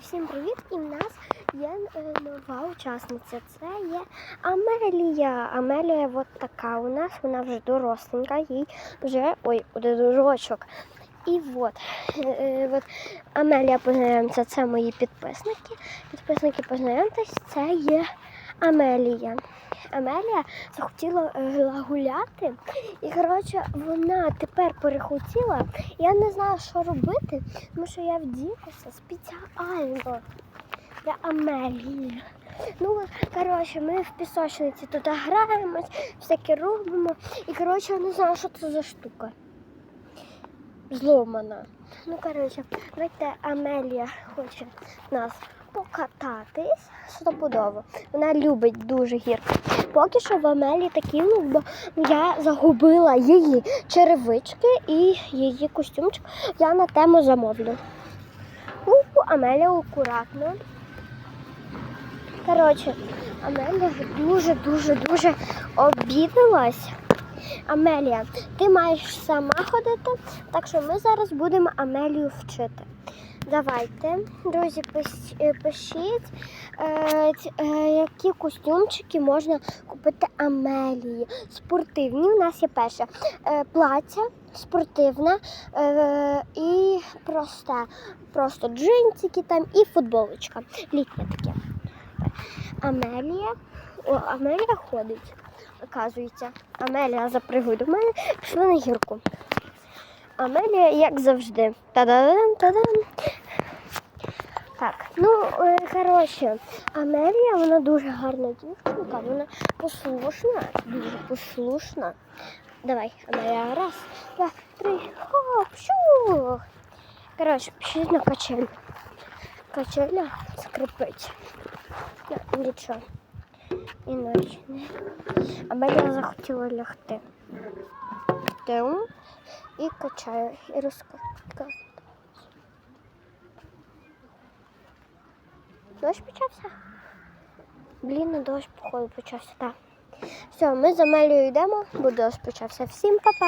всім привіт! І в нас є е, нова учасниця. Це є Амелія. Амелія от така у нас, вона вже доросленька, їй вже ой, один рочок. І от, е, е, от Амелія познайомиться, це мої підписники. Підписники познайомтесь, це є Амелія. Амелія захотіла е, гуляти, і коротше вона тепер перехотіла. Я не знаю, що робити, тому що я вділася спеціально для Амелії. Ну, коротше, ми в пісочниці тут граємось, всяке робимо. І коротше, я не знаю, що це за штука. Зломана. Ну, коротше, давайте Амелія хоче нас покататись стопудово. Вона любить дуже гірко. Поки що в Амелії такий лук, бо я загубила її черевички і її костюмчик. Я на тему замовлю. У, Амелія акуратно. Коротше, Амелія дуже-дуже дуже обідалась. Амелія, ти маєш сама ходити, так що ми зараз будемо Амелію вчити. Давайте, друзі, е, пишіть, е, ць- е, які костюмчики можна купити Амелії. Спортивні. У нас є перше е, плаття спортивне е, і просте. Просто джинсики там і футболочка. Літнє таке. Амелія. О, Амелія ходить, оказується. Амелія запригуй до мене, пішли на гірку. Амелія, як завжди. Та-дам, та-дам. Так, ну, е, коротше, Амелія, вона дуже гарна дівчинка, вона послушна, дуже послушна. Давай, Амелія, раз, два, три, хоп, шу. Коротше, пішли на качель. Качеля скрипить. Ну, нічого. ночне. не. Амелія захотіла лягти. Тим і качаю, і розкачаю. Дощ почався? Блін, дощ, походу, почався, так. Все, ми за Мелію йдемо, бо дощ почався. Всім па-па!